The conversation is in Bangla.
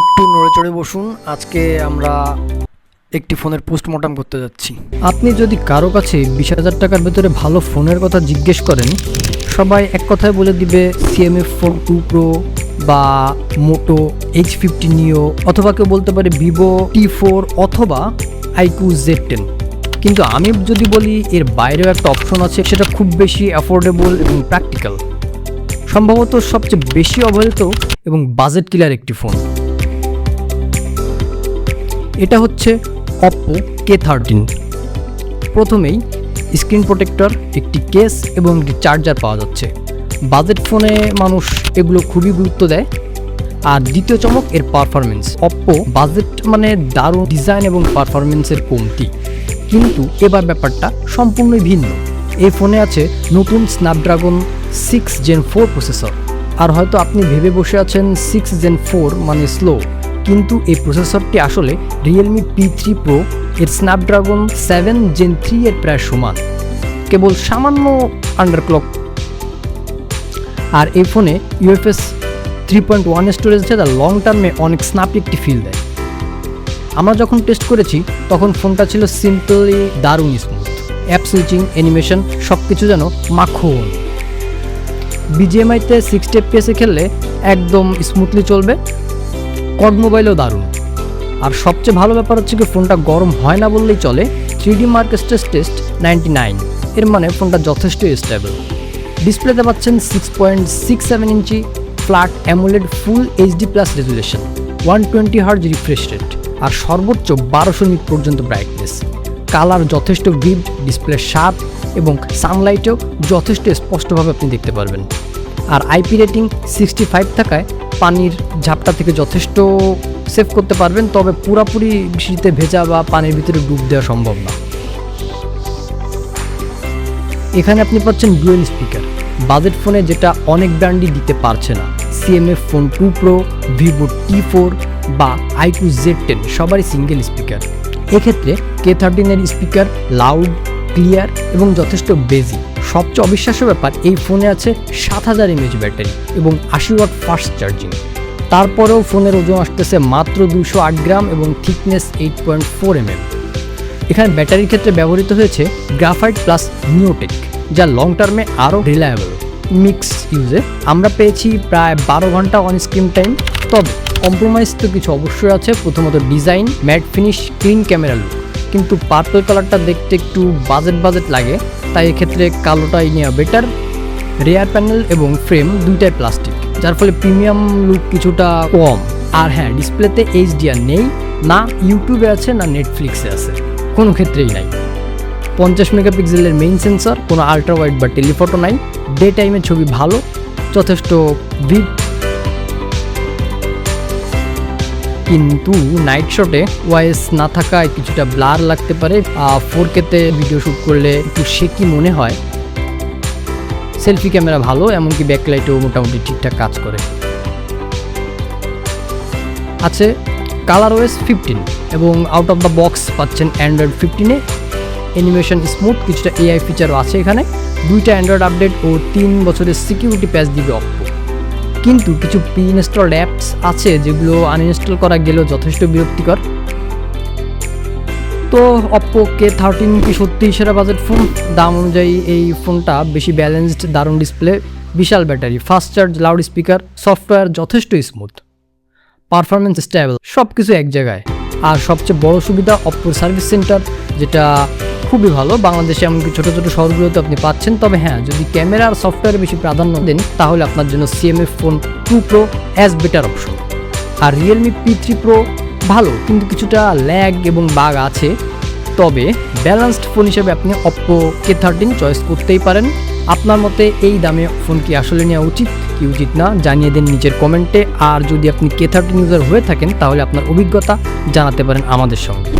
একটু নড়ে চড়ে বসুন, আজকে আমরা একটি ফোনের পোস্টমর্টম করতে যাচ্ছি। আপনি যদি কারও কাছে বিশ হাজার টাকার ভেতরে ভালো ফোনের কথা জিজ্ঞেস করেন, সবাই এক কথায় বলে দিবে সিএমএফ ফোর টু প্রো বা মোটো এইচ ফিফটি নিও, অথবা কেউ বলতে পারে ভিভো, টি ফোর অথবা আইকিউ জেড টেন। কিন্তু আমি যদি বলি এর বাইরেও একটা অপশন আছে, সেটা খুব বেশি অ্যাফোর্ডেবল এবং প্র্যাকটিক্যাল সম্ভবত সবচেয়ে বেশি অবহেলিত এবং বাজেট কিলার একটি ফোন। এটা হচ্ছে অপ্পো কে থার্টিন প্রথমেই স্ক্রিন প্রোটেক্টর একটি কেস এবং একটি চার্জার পাওয়া যাচ্ছে। বাজেট ফোনে মানুষ এগুলো খুবই গুরুত্ব দেয়। আর দ্বিতীয় চমক, এর পারফরমেন্স অপ্পো বাজেট মানে দারুণ ডিজাইন এবং পারফরমেন্সের কমতি। কিন্তু এবার ব্যাপারটা সম্পূর্ণই ভিন্ন। এই ফোনে আছে নতুন Snapdragon six gen four processor আর হয়তো আপনি ভেবে বসে আছেন সিক্স জেন ফোর মানে স্লো কিন্তু এই প্রসেসরটি আসলে রিয়েলমি পি থ্রি প্রো এর স্ন্যাপড্রাগন সেভেন জেন থ্রি এর প্রায় সমান, কেবল সামান্য আন্ডারক্লক আর এই ফোনে UFS three point one storage আছে যা লং টার্মে অনেক স্ন্যাপি একটি ফিল দেয়। আমরা যখন টেস্ট করেছি, তখন ফোনটা ছিল সিম্পলি দারুণ স্মুথ অ্যাপ সুইচিং অ্যানিমেশন সব কিছু যেন মাখন। বিজিএমআইতে সিক্সটি এফপিএসে খেললে একদম স্মুথলি চলবে। কড মোবাইলও দারুণ। আর সবচেয়ে ভালো ব্যাপার হচ্ছে কি, ফোনটা গরম হয় না বললেই চলে। Three D mark stress test ninety nine এর মানে ফোনটা যথেষ্ট স্টেবল ডিসপ্লেতে পাচ্ছেন six point six seven inch flat AMOLED full HD plus resolution one twenty hertz refresh rate আর সর্বোচ্চ বারোশো নিট পর্যন্ত ব্রাইটনেস কালার যথেষ্ট ভিভ ডিসপ্লে শার্প এবং সানলাইটেও যথেষ্ট স্পষ্টভাবে আপনি দেখতে পারবেন। আর আইপি রেটিং সিক্সটি ফাইভ থাকায় পানির ঝাপটা থেকে যথেষ্ট সেভ করতে পারবেন, তবে পুরাপুরি বৃষ্টিতে ভেজা বা পানির ভিতরে ডুব দেওয়া সম্ভব না। এখানে আপনি পাচ্ছেন ডুয়েল স্পিকার। বাজেট ফোনে যেটা অনেক ব্র্যান্ডই দিতে পারছে না। CMF phone two pro, Vivo T four বা আই টু জেড টেন, সবারই সিঙ্গেল স্পিকার। এক্ষেত্রে কে থার্টিনের স্পিকার লাউড ক্লিয়ার এবং যথেষ্ট বেজি। সবচেয়ে অবিশ্বাস্য ব্যাপার, এই ফোনে আছে সাত হাজার এমএচ ব্যাটারি এবং আশি ওয়াট ফাস্ট চার্জিং। তারপরেও ফোনের ওজন আসতেছে মাত্র দুশো আট গ্রাম এবং thickness eight point four MM এখানে ব্যাটারির ক্ষেত্রে ব্যবহৃত হয়েছে গ্রাফাইট প্লাস নিওটেক, যা লং টার্মে আরও রিলায়েবল মিক্স ইউজে আমরা পেয়েছি প্রায় বারো ঘণ্টা অন স্ক্রিন টাইম তবে কম্প্রোমাইজ তো কিছু অবশ্যই আছে। প্রথমত design matte finish clean camera look কিন্তু পার্পল কালারটা দেখতে একটু বাজেট বাজেট লাগে, তাই এক্ষেত্রে কালোটাই নেওয়া বেটার রেয়ার প্যানেল এবং ফ্রেম দুইটাই প্লাস্টিক যার ফলে প্রিমিয়াম লুক কিছুটা কম। আর হ্যাঁ ডিসপ্লেতে এইচডিআর নেই, না ইউটিউবে আছে, না নেটফ্লিক্সে আছে। কোনো ক্ষেত্রেই নাই। পঞ্চাশ মেগাপিক্সেলের মেইন সেন্সর কোনো আল্ট্রা ওয়াইড বা টেলিফটো নাই। ডে টাইমে ছবি ভালো, যথেষ্ট ভিড কিন্তু নাইট শটে ওয়াইস না থাকায় কিছুটা ব্লার লাগতে পারে। ফোর কেতে ভিডিও শ্যুট করলে একটু সে কি মনে হয়? সেলফি ক্যামেরা ভালো, এমনকি ব্যাকলাইটও মোটামুটি ঠিকঠাক কাজ করে। আছে কালার ওয়েস ফিফটিন এবং আউট অফ দ্য বক্স পাচ্ছেন অ্যান্ড্রয়েড ফিফটিনে অ্যানিমেশন স্মুথ কিছুটা এআই ফিচারও আছে এখানে। দুইটা অ্যান্ড্রয়েড আপডেট ও তিন বছরের সিকিউরিটি প্যাচ দিবে অপ্পো কিন্তু কিছু প্রি ইনস্টলড অ্যাপস আছে যেগুলো আনইনস্টল করা গেলেও যথেষ্ট বিরক্তিকর। তো অপ্পো কে থার্টিন কি সত্যি সেরা বাজেট ফোন দাম অনুযায়ী এই ফোনটা বেশি ব্যালেন্সড দারুণ ডিসপ্লে বিশাল battery fast charge loud speaker software যথেষ্ট স্মুথ পারফরমেন্স স্টেবল সব কিছু এক জায়গায়। আর সবচেয়ে বড় সুবিধা অপ্পোর সার্ভিস সেন্টার যেটা খুবই ভালো। বাংলাদেশে এমনকি ছোটো ছোটো শহরগুলোতে আপনি পাচ্ছেন। তবে হ্যাঁ যদি ক্যামেরা আর সফটওয়্যারে বেশি প্রাধান্য দেন, তাহলে আপনার জন্য CMF phone two pro as better option আর রিয়েলমি পি থ্রি প্রো ভালো, কিন্তু কিছুটা ল্যাগ এবং বাগ আছে। তবে ব্যালেন্সড ফোন হিসেবে আপনি অপ্পো কে থার্টিন চয়েস করতেই পারেন। আপনার মতে এই দামে ফোন কি আসলে নেওয়া উচিত? কি উচিত না? জানিয়ে দেন নিচের কমেন্টে আর যদি আপনি কে থার্টিন ইউজার হয়ে থাকেন, তাহলে আপনার অভিজ্ঞতা জানাতে পারেন আমাদের সঙ্গে।